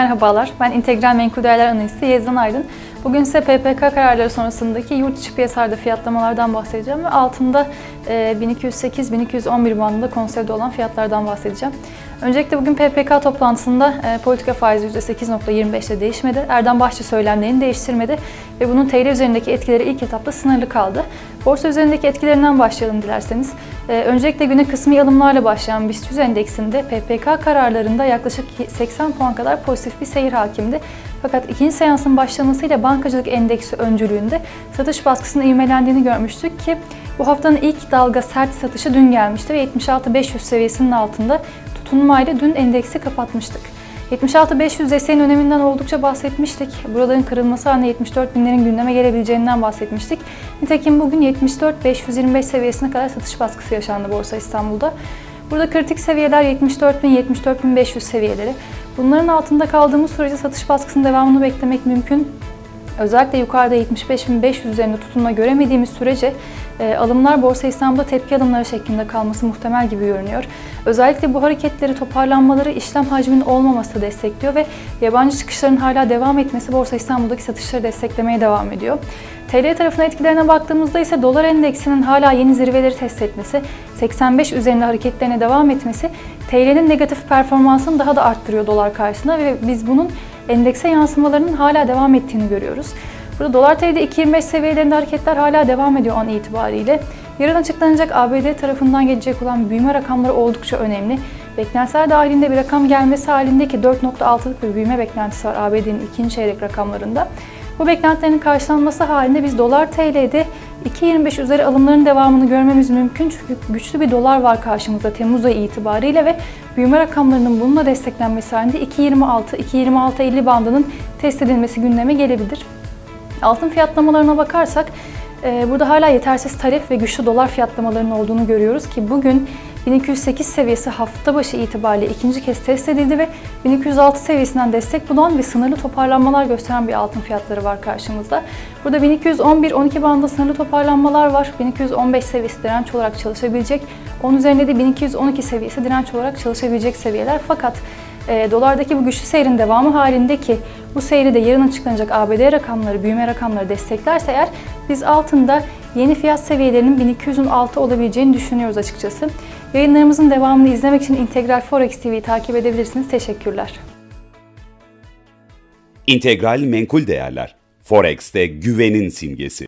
Merhabalar, ben İntegral Menkul Değerler Analisti Yezdan Aydın. Bugün size PPK kararları sonrasındaki yurt içi piyasalarda fiyatlamalardan bahsedeceğim ve altında e, 1208-1211 bandında konseyde olan fiyatlardan bahsedeceğim. Öncelikle bugün PPK toplantısında e, politika faizi %8.25 ile değişmedi. Erdem Bahçe söylemlerini değiştirmedi ve bunun TL üzerindeki etkileri ilk etapta sınırlı kaldı. Borsa üzerindeki etkilerinden başlayalım dilerseniz. E, öncelikle güne kısmi alımlarla başlayan BIST 100 endeksinde PPK kararlarında yaklaşık 80 puan kadar pozitif bir seyir hakimdi. Fakat ikinci seansın başlamasıyla bankacılık endeksi öncülüğünde satış baskısının ivmelendiğini görmüştük ki bu haftanın ilk dalga sert satışı dün gelmişti ve 76.500 seviyesinin altında tutunmayla dün endeksi kapatmıştık. 76.500 desteğin öneminden oldukça bahsetmiştik. Buraların kırılması halinde 74 binlerin gündeme gelebileceğinden bahsetmiştik. Nitekim bugün 74.525 seviyesine kadar satış baskısı yaşandı Borsa İstanbul'da. Burada kritik seviyeler 74.000-74.500 seviyeleri. Bunların altında kaldığımız sürece satış baskısının devamını beklemek mümkün. Özellikle yukarıda 75.500 üzerinde tutunma göremediğimiz sürece e, alımlar Borsa İstanbul'da tepki alımları şeklinde kalması muhtemel gibi görünüyor. Özellikle bu hareketleri, toparlanmaları işlem hacminin olmaması destekliyor ve yabancı çıkışların hala devam etmesi Borsa İstanbul'daki satışları desteklemeye devam ediyor. TL tarafına etkilerine baktığımızda ise dolar endeksinin hala yeni zirveleri test etmesi, 85 üzerinde hareketlerine devam etmesi TL'nin negatif performansını daha da arttırıyor dolar karşısında ve biz bunun endekse yansımalarının hala devam ettiğini görüyoruz. Burada dolar TL'de 2.25 seviyelerinde hareketler hala devam ediyor an itibariyle. Yarın açıklanacak ABD tarafından gelecek olan büyüme rakamları oldukça önemli. Beklentiler dahilinde bir rakam gelmesi halinde ki 4.6'lık bir büyüme beklentisi var ABD'nin ikinci çeyrek rakamlarında. Bu beklentilerin karşılanması halinde biz dolar TL'de 2.25 üzeri alımların devamını görmemiz mümkün çünkü güçlü bir dolar var karşımızda Temmuz ayı itibariyle ve büyüme rakamlarının bununla desteklenmesi halinde 2.26-2.26.50 bandının test edilmesi gündeme gelebilir. Altın fiyatlamalarına bakarsak e, burada hala yetersiz talep ve güçlü dolar fiyatlamalarının olduğunu görüyoruz ki bugün 1208 seviyesi hafta başı itibariyle ikinci kez test edildi ve 1206 seviyesinden destek bulan ve sınırlı toparlanmalar gösteren bir altın fiyatları var karşımızda. Burada 1211-12 bandında sınırlı toparlanmalar var. 1215 seviyesi direnç olarak çalışabilecek. Onun üzerinde de 1212 seviyesi direnç olarak çalışabilecek seviyeler. Fakat e, dolardaki bu güçlü seyrin devamı halinde ki bu seyri de yarın açıklanacak ABD rakamları, büyüme rakamları desteklerse eğer biz altında yeni fiyat seviyelerinin 1200'ün altı olabileceğini düşünüyoruz açıkçası. Yayınlarımızın devamını izlemek için Integral Forex TV'yi takip edebilirsiniz. Teşekkürler. İntegral Menkul Değerler Forex'te güvenin simgesi.